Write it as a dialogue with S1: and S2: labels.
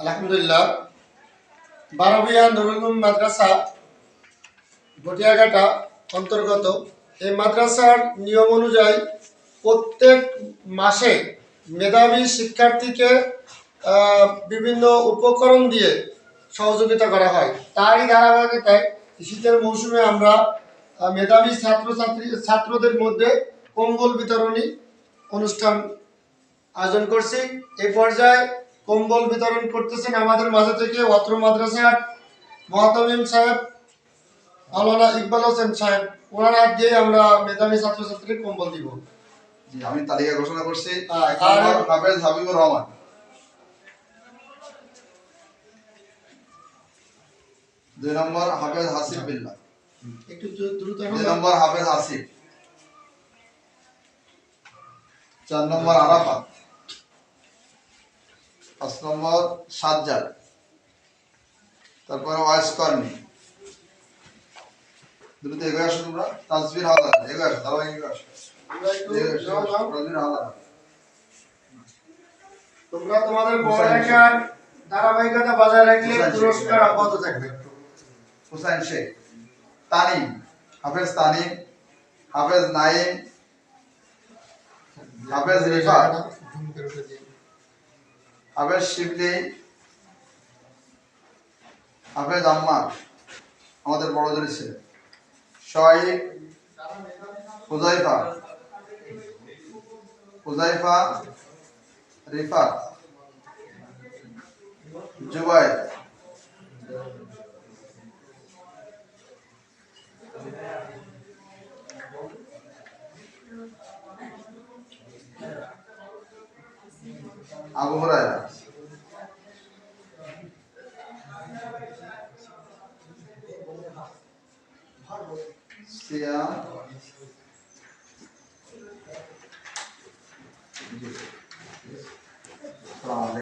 S1: আলহামদুলিল্লাহ। বারবিয়া নুরুল উলুম মাদ্রাসা ভটিয়াঘাটা অন্তর্গত। এই মাদ্রাসার নিয়ম অনুযায়ী প্রত্যেক মাসে মেধাবী শিক্ষার্থীকে বিভিন্ন উপকরণ দিয়ে সহযোগিতা করা হয়। তারই ধারাবাহিকতায় শীতের মৌসুমে আমরা মেধাবী ছাত্রছাত্রী, ছাত্রদের মধ্যে কম্বল বিতরণী অনুষ্ঠান আয়োজন করছি। এই পর্যায়ে কম্বল বিতরণ করতেছেন আমাদের মাঝে থেকে অত্র মাদ্রাসার মহাতমিম সাহেব মাওলানা ইকবাল হোসেন সাহেব। ওনার দিয়ে আমরা মেধাবী ছাত্রছাত্রীর কম্বল দিব।
S2: আমি তালিকা ঘোষণা করছি। হাফেজ হাবিবুর রহমান। দুই নম্বর হাফেজ হাসিব বিল্লাহ।
S1: একটু দ্রুত
S2: দুই নম্বর হাফেজ আসিফ চার নম্বর আরাফাত। পাঁচ নম্বর সাজ্জাদ। তারপরে ওয়াইস কর্মী দ্রুত এগোয় আসো তোমরা। তাজবির এগোয় আসো তারা এগোয় আসো।
S1: তোমরা তোমাদের পড়ালেখার ধারাবাহিকতা বজায় রাখলে পুরস্কার অব্যাহত থাকবে।
S2: হুসাইন শেখ। তানিম হাফেজ তানিম হাফেজ নাইম হাফেজ
S1: দিই।
S2: হাফেজ শিবলি হাফেজ আম্মার আমাদের বড় জোরে ছিল। শহীদ হুজাইফা হুজাইফা রিফা জুবাইর। আবু হুরায়রা।